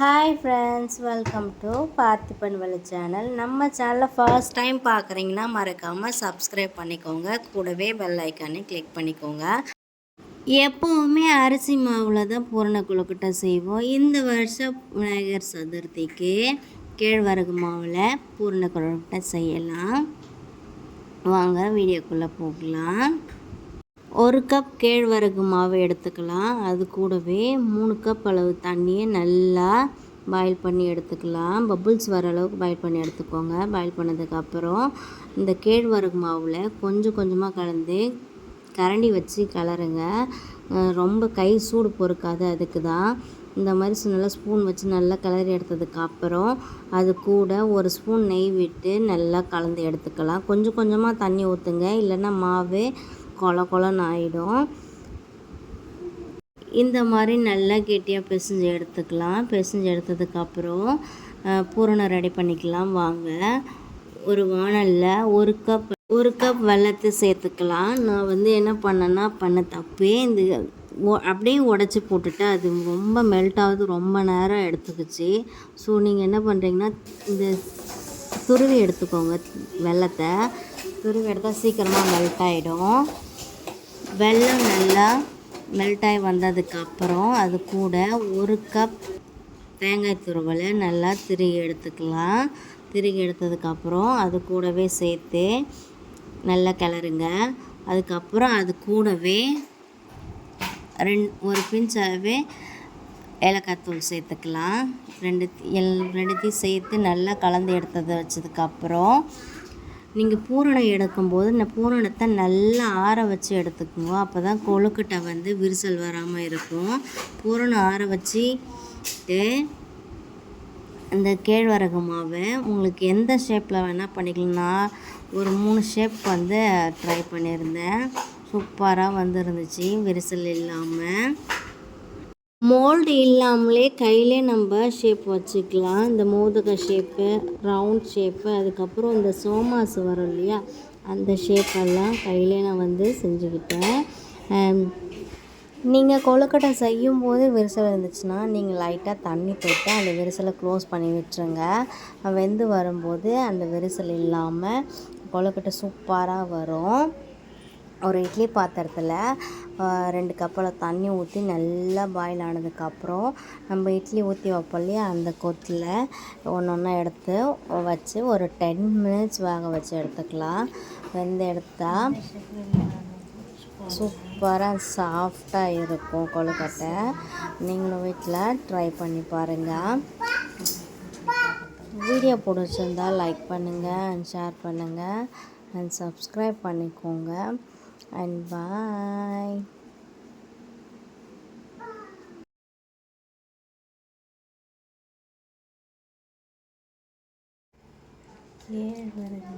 Hi friends welcome to Parthiban வழி channel நம்ம சேனலை ஃபர்ஸ்ட் டைம் பார்க்குறீங்கன்னா மறக்காமல் சப்ஸ்கிரைப் பண்ணிக்கோங்க. கூடவே பெல் ஐக்கானே கிளிக் பண்ணிக்கோங்க. எப்போவுமே அரிசி மாவில் தான் பூரண குழுக்கிட்ட செய்வோம். இந்த வருஷம் விநாயகர் சதுர்த்திக்கு கேழ்வரகு மாவில் பூரண குழுக்கிட்ட செய்யலாம். வாங்க வீடியோக்குள்ளே போகலாம். ஒரு கப் கேழ்வரகு மாவு எடுத்துக்கலாம். அது கூடவே மூணு கப் அளவு தண்ணியை நல்லா பாயில் பண்ணி எடுத்துக்கலாம். பபுள்ஸ் வர அளவுக்கு பாயில் பண்ணி எடுத்துக்கோங்க. பாயில் பண்ணதுக்கப்புறம் இந்த கேழ்வரகு மாவில் கொஞ்சம் கொஞ்சமாக கலந்து கரண்டி வச்சு கலருங்க. ரொம்ப கை சூடு பொறுக்காது அதுக்கு தான். இந்த மாதிரி நல்லா ஸ்பூன் வச்சு நல்லா கிளறி எடுத்ததுக்கப்புறம் அது கூட ஒரு ஸ்பூன் நெய் விட்டு நல்லா கலந்து எடுத்துக்கலாம். கொஞ்சம் கொஞ்சமாக தண்ணி ஊற்றுங்க இல்லைன்னா மாவு கொல கொலன்னு ஆகிடும் இந்த மாதிரி நல்லா கெட்டியாக பிசைஞ்சு எடுத்துக்கலாம். பிசைஞ்சு எடுத்ததுக்கப்புறம் பூரணம் ரெடி பண்ணிக்கலாம். வாங்க. ஒரு வானலில் ஒரு கப் ஒரு கப் வெள்ளத்தை சேர்த்துக்கலாம். நான் வந்து என்ன பண்ணேன்னா பண்ண தப்பே இந்த அப்படியே உடச்சி போட்டுட்டு அது ரொம்ப மெல்ட் ஆகுது. ரொம்ப நேரம் எடுத்துக்கிச்சு. ஸோ நீங்கள் என்ன பண்ணுறீங்கன்னா இந்த துருவி எடுத்துக்கோங்க வெள்ளத்தை துருவி எடுத்தால் சீக்கிரமாக மெல்ட் ஆகிடும் வெல்லம் நல்லா மெல்ட் ஆகி வந்ததுக்கப்புறம் அது கூட ஒரு கப் தேங்காய் துருவலை நல்லா திருகி எடுத்துக்கலாம். திருகி எடுத்ததுக்கப்புறம் அது கூடவே சேர்த்து நல்லா கிளறுங்க. அதுக்கப்புறம் அது கூடவே ரெண் ஒரு பிஞ்சாகவே ஏலக்காய் தூள் சேர்த்துக்கலாம். ரெண்டு எல் ரெண்டுத்தையும் சேர்த்து நல்லா கலந்து எடுத்ததை வச்சதுக்கப்புறம் நீங்கள் பூரணம் எடுக்கும்போது இந்த பூரணத்தை நல்லா ஆற வச்சு எடுத்துக்கோங்க. அப்போ தான் கொழுக்கட்டை வந்து விரிசல் வராமல் இருக்கும். பூரணம் ஆற வச்சுட்டு இந்த கேழ்வரகு மாவை உங்களுக்கு எந்த ஷேப்பில் வேணால் பண்ணிக்கலாம். ஒரு மூணு ஷேப் வந்து ட்ரை பண்ணியிருந்தேன். சூப்பராக வந்துருந்துச்சு விரிசல் இல்லாமல் மோல்டு இல்லாமலே கையிலே நம்ம ஷேப் வச்சுக்கலாம். இந்த மோதக ஷேப்பு ரவுண்ட் ஷேப்பு அதுக்கப்புறம் இந்த சோமாஸ் வரும் இல்லையா? அந்த ஷேப்பெல்லாம் கையிலே நான் வந்து செஞ்சுக்கிட்டேன். நீங்கள் கொழுக்கட்டை செய்யும் போது விரிசல் இருந்துச்சுன்னா நீங்கள் லைட்டாக தண்ணி போட்டு அந்த விரிசலை க்ளோஸ் பண்ணி விட்டுருங்க வெந்து வரும்போது அந்த விரிசல் இல்லாமல் கொழுக்கட்டை சூப்பராக வரும். ஒரு இட்லி பாத்திரத்தில் ரெண்டு கப்பில் தண்ணி ஊற்றி நல்லா பாயில் ஆனதுக்கப்புறம் நம்ம இட்லி ஊற்றி வைப்போம் இல்லையா? அந்த கொத்தில் ஒன்று ஒன்றா எடுத்து வச்சு ஒரு டென் மினிட்ஸ் வேக வச்சு எடுத்துக்கலாம். வெந்து எடுத்தால் சூப்பராக சாஃப்டாக இருக்கும் கொழுக்கட்டை. நீங்களும் வீட்டில் ட்ரை பண்ணி பாருங்கள் வீடியோ பிடிச்சிருந்தால் லைக் பண்ணுங்கள் அண்ட் ஷேர் பண்ணுங்கள் அண்ட் சப்ஸ்கிரைப் பண்ணிக்கோங்க. and bye. கேழ்வரகு